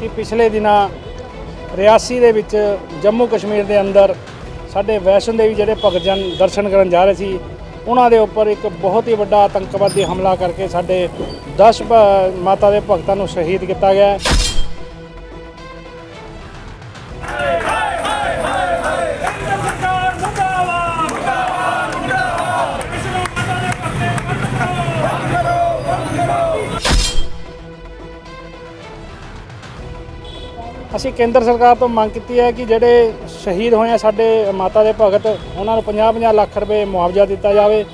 ਕਿ ਪਿਛਲੇ ਦਿਨਾਂ ਰਿਆਸੀ ਦੇ ਵਿੱਚ ਜੰਮੂ ਕਸ਼ਮੀਰ ਦੇ ਅੰਦਰ ਸਾਡੇ ਵੈਸ਼ਨੋ ਦੇਵੀ ਜਿਹੜੇ ਭਗਤ ਜਨ ਦਰਸ਼ਨ ਕਰਨ ਜਾ ਰਹੇ ਸੀ, ਉਹਨਾਂ ਦੇ ਉੱਪਰ ਇੱਕ ਬਹੁਤ ਹੀ ਵੱਡਾ ਆਤੰਕਵਾਦੀ ਹਮਲਾ ਕਰਕੇ ਸਾਡੇ 10 ਮਾਤਾ ਦੇ ਭਗਤਾਂ ਨੂੰ ਸ਼ਹੀਦ ਕੀਤਾ ਗਿਆ। ਅਸੀਂ ਕੇਂਦਰ ਸਰਕਾਰ ਤੋਂ ਮੰਗ ਕੀਤੀ ਹੈ ਕਿ ਜਿਹੜੇ ਸ਼ਹੀਦ ਹੋਏ ਆ ਸਾਡੇ ਮਾਤਾ ਦੇ ਭਗਤ, ਉਹਨਾਂ ਨੂੰ 50-50 ਲੱਖ ਰੁਪਏ ਮੁਆਵਜ਼ਾ ਦਿੱਤਾ ਜਾਵੇ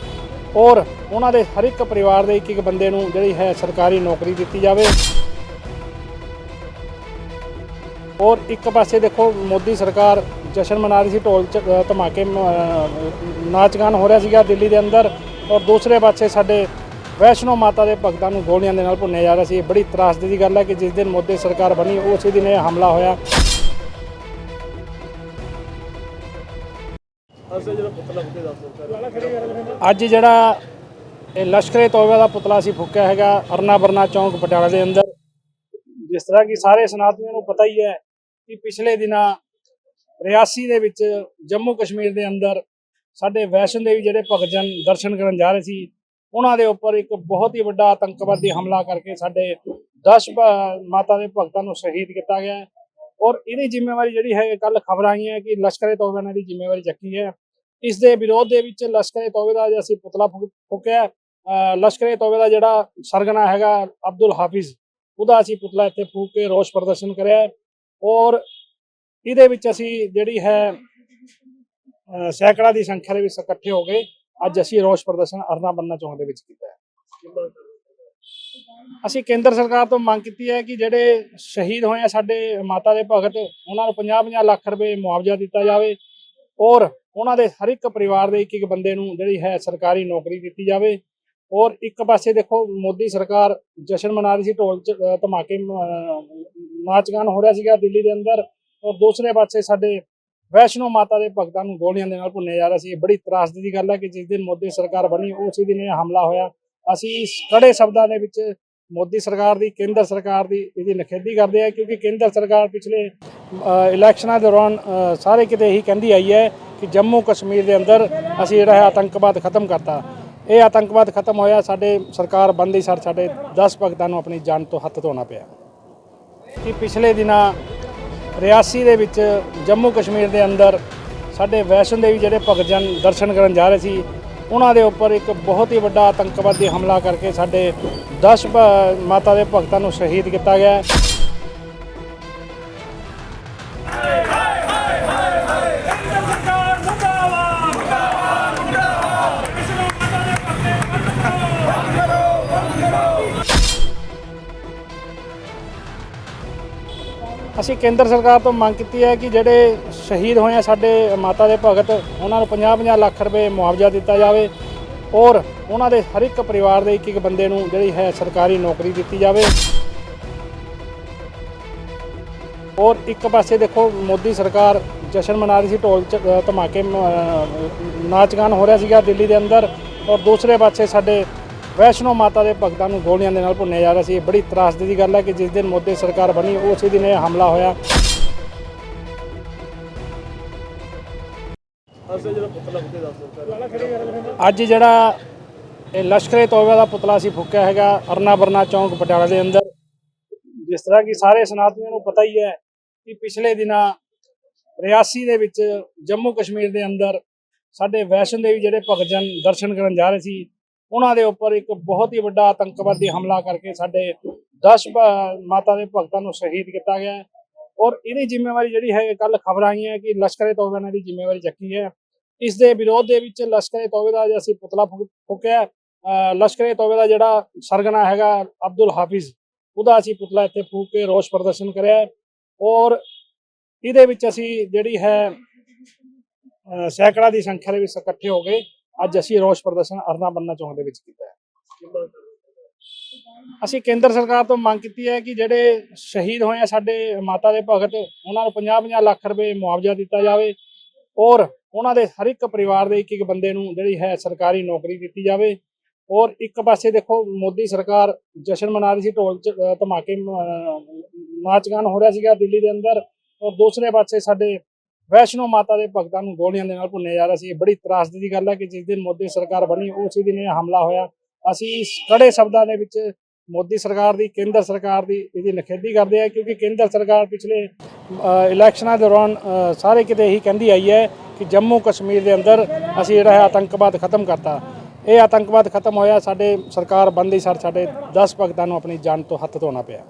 ਔਰ ਉਹਨਾਂ ਦੇ ਹਰ ਇੱਕ ਪਰਿਵਾਰ ਦੇ ਇੱਕ ਇੱਕ ਬੰਦੇ ਨੂੰ ਜਿਹੜੀ ਹੈ ਸਰਕਾਰੀ ਨੌਕਰੀ ਦਿੱਤੀ ਜਾਵੇ। ਔਰ ਇੱਕ ਪਾਸੇ ਦੇਖੋ, ਮੋਦੀ ਸਰਕਾਰ ਜਸ਼ਨ ਮਨਾ ਰਹੀ ਸੀ, ਢੋਲ ਚ- ਧਮਾਕੇ ਮ- ਨਾਚ ਗਾਨ ਹੋ ਰਿਹਾ ਸੀਗਾ ਦਿੱਲੀ ਦੇ ਅੰਦਰ ਔਰ ਦੂਸਰੇ ਪਾਸੇ ਸਾਡੇ ਵੈਸ਼ਨੋ ਮਾਤਾ ਦੇ ਭਗਤਾਂ ਨੂੰ ਗੋਲੀਆਂ ਦੇ ਨਾਲ ਭੁੰਨਿਆ ਜਾ ਰਿਹਾ ਸੀ। ਇਹ ਬੜੀ ਤਰਾਸਦੀ ਦੀ ਗੱਲ ਹੈ ਕਿ ਜਿਸ ਦਿਨ ਮੋਦੀ ਸਰਕਾਰ ਬਣੀ ਉਸੇ ਦਿਨ ਇਹ ਹਮਲਾ ਹੋਇਆ। ਅੱਜ ਜਿਹੜਾ ਇਹ ਲਸ਼ਕਰੇ ਤੋਇਬਾ ਦਾ ਪੁਤਲਾ ਸੀ ਫੁੱਕਿਆ ਹੈਗਾ ਅਰਨਾ ਬਰਨਾ ਚੌਂਕ ਪਟਿਆਲਾ ਦੇ ਅੰਦਰ। ਜਿਸ ਤਰ੍ਹਾਂ ਕਿ ਸਾਰੇ ਸਨਾਤਨੀਆਂ ਨੂੰ ਪਤਾ ਹੀ ਹੈ ਕਿ ਪਿਛਲੇ ਦਿਨਾਂ ਰਿਆਸੀ ਦੇ ਵਿੱਚ ਜੰਮੂ ਕਸ਼ਮੀਰ ਦੇ ਅੰਦਰ ਸਾਡੇ ਵੈਸ਼ਨੋ ਦੇਵੀ ਜਿਹੜੇ ਭਗਤ ਜਨ ਦਰਸ਼ਨ ਕਰਨ ਜਾ ਰਹੇ ਸੀ ਉਹਨਾਂ ਦੇ ਉੱਪਰ ਇੱਕ ਬਹੁਤ ਹੀ ਵੱਡਾ ਆਤੰਕਵਾਦੀ ਹਮਲਾ ਕਰਕੇ ਸਾਡੇ 10 ਮਾਤਾ ਦੇ ਭਗਤਾਂ ਨੂੰ ਸ਼ਹੀਦ ਕੀਤਾ ਗਿਆ ਹੈ। ਔਰ ਇਹਦੀ ਜ਼ਿੰਮੇਵਾਰੀ ਜਿਹੜੀ ਹੈ ਕੱਲ ਖਬਰ ਆਈਆਂ ਕਿ ਲਸ਼ਕਰੇ ਤੋਇਬਾ ਨੇ ਦੀ ਜ਼ਿੰਮੇਵਾਰੀ ਚੱਕੀ ਹੈ। ਇਸ ਦੇ ਵਿਰੋਧ ਦੇ ਵਿੱਚ ਲਸ਼ਕਰੇ ਤੋਬੇ ਦਾ ਅਸੀਂ ਪੁਤਲਾ ਫੂਕ- ਫੂਕਿਆ ਲਸ਼ਕਰੇ ਤੋਬੇ ਦਾ ਜਿਹੜਾ ਸਰਗਨਾ ਹੈਗਾ ਅਬਦੁਲ ਹਾਫਿਜ਼, ਉਹਦਾ ਅਸੀਂ ਪੁਤਲਾ ਇੱਥੇ ਫੂਕ ਕੇ ਰੋਸ ਪ੍ਰਦਰਸ਼ਨ ਕਰਿਆ ਔਰ ਇਹਦੇ ਵਿੱਚ ਅਸੀਂ ਜਿਹੜੀ ਹੈ, ਅਹ ਸੈਂਕੜਾ ਦੀ ਸੰਖਿਆ ਦੇ ਵਿੱਚ ਇਕੱਠੇ ਹੋ ਗਏ। ਅੱਜ ਅਸੀਂ ਰੋਸ ਪ੍ਰਦਰਸ਼ਨ ਅਰਨਾ ਬੰਨਾ ਚੌਂਕ ਦੇ ਵਿੱਚ ਕੀਤਾ ਹੈ। ਅਸੀਂ ਕੇਂਦਰ ਸਰਕਾਰ ਤੋਂ ਮੰਗ ਕੀਤੀ ਹੈ ਕਿ ਜਿਹੜੇ ਸ਼ਹੀਦ ਹੋਏ ਆ ਸਾਡੇ ਮਾਤਾ ਦੇ ਭਗਤ, ਉਹਨਾਂ ਨੂੰ 50-50 ਲੱਖ ਰੁਪਏ ਮੁਆਵਜ਼ਾ ਦਿੱਤਾ ਜਾਵੇ ਔਰ ਉਹਨਾਂ ਦੇ ਹਰ ਇੱਕ ਪਰਿਵਾਰ ਦੇ ਇੱਕ ਇੱਕ ਬੰਦੇ ਨੂੰ ਜਿਹੜੀ ਹੈ ਸਰਕਾਰੀ ਨੌਕਰੀ ਦਿੱਤੀ ਜਾਵੇ। ਔਰ ਇੱਕ ਪਾਸੇ ਦੇਖੋ, ਮੋਦੀ ਸਰਕਾਰ ਜਸ਼ਨ ਮਨਾ ਰਹੀ ਸੀ, ਢੋਲ ਚ- ਧਮਾਕੇ ਮ- ਨਾਚ ਗਾਨ ਹੋ ਰਿਹਾ ਸੀਗਾ ਦਿੱਲੀ ਦੇ ਅੰਦਰ ਔਰ ਦੂਸਰੇ ਪਾਸੇ ਸਾਡੇ ਵੈਸ਼ਨੋ ਮਾਤਾ ਦੇ ਭਗਤਾਂ ਨੂੰ ਗੋਲੀਆਂ ਦੇ ਨਾਲ ਭੁੰਨਿਆ ਜਾ ਰਿਹਾ ਸੀ। ਇਹ ਬੜੀ ਤਰਾਸਦੀ ਦੀ ਗੱਲ ਹੈ ਕਿ ਜਿਸ ਦਿਨ ਮੋਦੀ ਸਰਕਾਰ ਬਣੀ, ਉਸੇ ਦਿਨ ਇਹ ਹਮਲਾ ਹੋਇਆ। ਅਸੀਂ ਕੜੇ ਸ਼ਬਦਾਂ ਦੇ ਵਿੱਚ ਮੋਦੀ ਸਰਕਾਰ ਦੀ, ਕੇਂਦਰ ਸਰਕਾਰ ਦੀ ਇਹਦੀ ਨਿਖੇਧੀ ਕਰਦੇ ਆ ਕਿਉਂਕਿ ਕੇਂਦਰ ਸਰਕਾਰ ਪਿਛਲੇ ਇਲੈਕਸ਼ਨਾਂ ਦੌਰਾਨ ਸਾਰੇ ਕਿਤੇ ਇਹੀ ਕਹਿੰਦੀ ਆਈ ਹੈ ਕਿ ਜੰਮੂ ਕਸ਼ਮੀਰ ਦੇ ਅੰਦਰ ਅਸੀਂ ਜਿਹੜਾ ਹੈ ਆਤੰਕਵਾਦ ਖਤਮ ਕਰਤਾ। ਇਹ ਆਤੰਕਵਾਦ ਖਤਮ ਹੋਇਆ, ਸਾਡੇ ਸਰਕਾਰ ਬੰਦੀ ਸਰ ਸਾਡੇ 10 ਭਗਤਾਂ ਨੂੰ ਆਪਣੀ ਜਾਨ ਤੋਂ ਹੱਥ ਧੋਣਾ ਪਿਆ। ਕਿ ਪਿਛਲੇ ਦਿਨਾਂ ਰਿਆਸੀ ਦੇ ਵਿੱਚ ਜੰਮੂ ਕਸ਼ਮੀਰ ਦੇ ਅੰਦਰ ਸਾਡੇ ਵੈਸ਼ਨੋ ਦੇਵੀ ਜਿਹੜੇ ਭਗਤ ਜਨ ਦਰਸ਼ਨ ਕਰਨ ਜਾ ਰਹੇ ਸੀ, ਉਹਨਾਂ ਦੇ ਉੱਪਰ ਇੱਕ ਬਹੁਤ ਹੀ ਵੱਡਾ ਆਤੰਕਵਾਦੀ ਹਮਲਾ ਕਰਕੇ ਸਾਡੇ 10 ਮਾਤਾ ਦੇ ਭਗਤਾਂ ਨੂੰ ਸ਼ਹੀਦ ਕੀਤਾ ਗਿਆ। ਅਸੀਂ ਕੇਂਦਰ ਸਰਕਾਰ ਤੋਂ ਮੰਗ ਕੀਤੀ ਹੈ ਕਿ ਜਿਹੜੇ ਸ਼ਹੀਦ ਹੋਏ ਆ ਸਾਡੇ ਮਾਤਾ ਦੇ ਭਗਤ, ਉਹਨਾਂ ਨੂੰ 50-50 ਲੱਖ ਰੁਪਏ ਮੁਆਵਜ਼ਾ ਦਿੱਤਾ ਜਾਵੇ ਔਰ ਉਹਨਾਂ ਦੇ ਹਰ ਇੱਕ ਪਰਿਵਾਰ ਦੇ ਇੱਕ ਇੱਕ ਬੰਦੇ ਨੂੰ ਜਿਹੜੀ ਹੈ ਸਰਕਾਰੀ ਨੌਕਰੀ ਦਿੱਤੀ ਜਾਵੇ। ਔਰ ਇੱਕ ਪਾਸੇ ਦੇਖੋ, ਮੋਦੀ ਸਰਕਾਰ ਜਸ਼ਨ ਮਨਾ ਰਹੀ ਸੀ, ਢੋਲ ਚ- ਧਮਾਕੇ ਨਾਚ ਗਾਨ ਹੋ ਰਿਹਾ ਸੀਗਾ ਦਿੱਲੀ ਦੇ ਅੰਦਰ ਔਰ ਦੂਸਰੇ ਪਾਸੇ ਸਾਡੇ ਵੈਸ਼ਨੋ ਮਾਤਾ ਦੇ ਭਗਤਾਂ ਨੂੰ ਗੋਲੀਆਂ ਦੇ ਨਾਲ ਭੁੰਨਿਆ ਜਾ ਰਿਹਾ ਸੀ। ਇਹ ਬੜੀ ਤਰਾਸਦੀ ਦੀ ਗੱਲ ਹੈ ਕਿ ਜਿਸ ਦਿਨ ਮੋਦੀ ਸਰਕਾਰ ਬਣੀ ਉਸੇ ਦਿਨ ਇਹ ਹਮਲਾ ਹੋਇਆ। ਅੱਜ ਜਿਹੜਾ ਇਹ ਲਸ਼ਕਰੇ ਤੋਇਬਾ ਦਾ ਪੁਤਲਾ ਸੀ ਫੁੱਕਿਆ ਹੈਗਾ ਅਰਨਾ ਬਰਨਾ ਚੌਂਕ ਪਟਿਆਲਾ ਦੇ ਅੰਦਰ। ਜਿਸ ਤਰ੍ਹਾਂ ਕਿ ਸਾਰੇ ਸਨਾਤਨੀਆਂ ਨੂੰ ਪਤਾ ਹੀ ਹੈ ਕਿ ਪਿਛਲੇ ਦਿਨਾਂ ਰਿਆਸੀ ਦੇ ਵਿੱਚ ਜੰਮੂ ਕਸ਼ਮੀਰ ਦੇ ਅੰਦਰ ਸਾਡੇ ਵੈਸ਼ਨੋ ਦੇਵੀ ਜਿਹੜੇ ਭਗਤ ਜਨ ਦਰਸ਼ਨ ਕਰਨ ਜਾ ਰਹੇ ਸੀ ਉਹਨਾਂ ਦੇ ਉੱਪਰ ਇੱਕ ਬਹੁਤ ਹੀ ਵੱਡਾ ਆਤੰਕਵਾਦੀ ਹਮਲਾ ਕਰਕੇ ਸਾਡੇ 10 ਮਾਤਾ ਦੇ ਭਗਤਾਂ ਨੂੰ ਸ਼ਹੀਦ ਕੀਤਾ ਗਿਆ ਔਰ ਇਹਦੀ ਜ਼ਿੰਮੇਵਾਰੀ ਜਿਹੜੀ ਹੈ ਕੱਲ ਖਬਰ ਆਈਆਂ ਕਿ ਲਸ਼ਕਰੇ ਤੋਇਬਾ ਨੇ ਦੀ ਜ਼ਿੰਮੇਵਾਰੀ ਚੱਕੀ ਹੈ। ਇਸ ਦੇ ਵਿਰੋਧ ਦੇ ਵਿੱਚ ਲਸ਼ਕਰੇ ਤੋਬੇ ਦਾ ਅਸੀਂ ਪੁਤਲਾ ਫੂਕ- ਫੂਕਿਆ ਲਸ਼ਕਰੇ ਤੋਬੇ ਦਾ ਜਿਹੜਾ ਸਰਗਨਾ ਹੈਗਾ ਅਬਦੁਲ ਹਾਫਿਜ਼ ਉਹਦਾ ਅਸੀਂ ਪੁਤਲਾ ਇੱਥੇ ਫੂਕ ਕੇ ਰੋਸ ਪ੍ਰਦਰਸ਼ਨ ਕਰਿਆ ਔਰ ਇਹਦੇ ਵਿੱਚ ਅਸੀਂ ਜਿਹੜੀ ਹੈ ਅ, ਸੈਂਕੜਾ ਦੀ ਸੰਖਿਆ ਦੇ ਵਿੱਚ ਇਕੱਠੇ ਹੋ ਗਏ। ਅੱਜ ਅਸੀਂ ਰੋਸ ਪ੍ਰਦਰਸ਼ਨ ਅਰਨਾ ਬੰਨਾ ਚੌਂਕ ਦੇ ਵਿੱਚ ਕੀਤਾ ਹੈ। ਅਸੀਂ ਕੇਂਦਰ ਸਰਕਾਰ ਤੋਂ ਮੰਗ ਕੀਤੀ ਹੈ ਕਿ ਜਿਹੜੇ ਸ਼ਹੀਦ ਹੋਏ ਆ ਸਾਡੇ ਮਾਤਾ ਦੇ ਭਗਤ ਉਹਨਾਂ ਨੂੰ 50-50 ਲੱਖ ਰੁਪਏ ਮੁਆਵਜ਼ਾ ਦਿੱਤਾ ਜਾਵੇ ਔਰ ਉਹਨਾਂ ਦੇ ਹਰ ਇੱਕ ਪਰਿਵਾਰ ਦੇ ਇੱਕ ਇੱਕ ਬੰਦੇ ਨੂੰ ਜਿਹੜੀ ਹੈ ਸਰਕਾਰੀ ਨੌਕਰੀ ਦਿੱਤੀ ਜਾਵੇ ਔਰ ਇੱਕ ਪਾਸੇ ਦੇਖੋ ਮੋਦੀ ਸਰਕਾਰ ਜਸ਼ਨ ਮਨਾ ਰਹੀ ਸੀ ਢੋਲ ਚ ਧਮਾਕੇ ਅ, ਨਾਚ ਗਾਨ ਹੋ ਰਿਹਾ ਸੀਗਾ ਦਿੱਲੀ ਦੇ ਅੰਦਰ ਔਰ ਦੂਸਰੇ ਪਾਸੇ ਸਾਡੇ ਵੈਸ਼ਨੋ ਮਾਤਾ ਦੇ ਭਗਤਾਂ ਨੂੰ ਗੋਲੀਆਂ ਦੇ ਨਾਲ ਭੁੰਨਿਆ ਜਾ ਰਿਹਾ ਸੀ। ਇਹ ਬੜੀ ਤਰਾਸਦੀ ਦੀ ਗੱਲ ਹੈ ਕਿ ਜਿਸ ਦਿਨ ਮੋਦੀ ਸਰਕਾਰ ਬਣੀ, ਉਸੇ ਦਿਨ ਇਹ ਹਮਲਾ ਹੋਇਆ। ਅਸੀਂ ਕੜੇ ਸ਼ਬਦਾਂ ਦੇ ਵਿੱਚ ਮੋਦੀ ਸਰਕਾਰ ਦੀ, ਕੇਂਦਰ ਸਰਕਾਰ ਦੀ ਇਹਦੀ ਨਿਖੇਧੀ ਕਰਦੇ ਆ ਕਿਉਂਕਿ ਕੇਂਦਰ ਸਰਕਾਰ ਪਿਛਲੇ ਇਲੈਕਸ਼ਨਾਂ ਦੌਰਾਨ ਸਾਰੇ ਕਿਤੇ ਇਹੀ ਕਹਿੰਦੀ ਆਈ ਹੈ ਕਿ ਜੰਮੂ ਕਸ਼ਮੀਰ ਦੇ ਅੰਦਰ ਅਸੀਂ ਜਿਹੜਾ ਹੈ ਆਤੰਕਵਾਦ ਖਤਮ ਕਰਤਾ। ਇਹ ਆਤੰਕਵਾਦ ਖਤਮ ਹੋਇਆ, ਸਾਡੇ ਸਰਕਾਰ ਬੰਦੀ ਸਰ, ਸਾਡੇ 10 ਭਗਤਾਂ ਨੂੰ ਆਪਣੀ ਜਾਨ ਤੋਂ ਹੱਥ ਧੋਣਾ ਪਿਆ।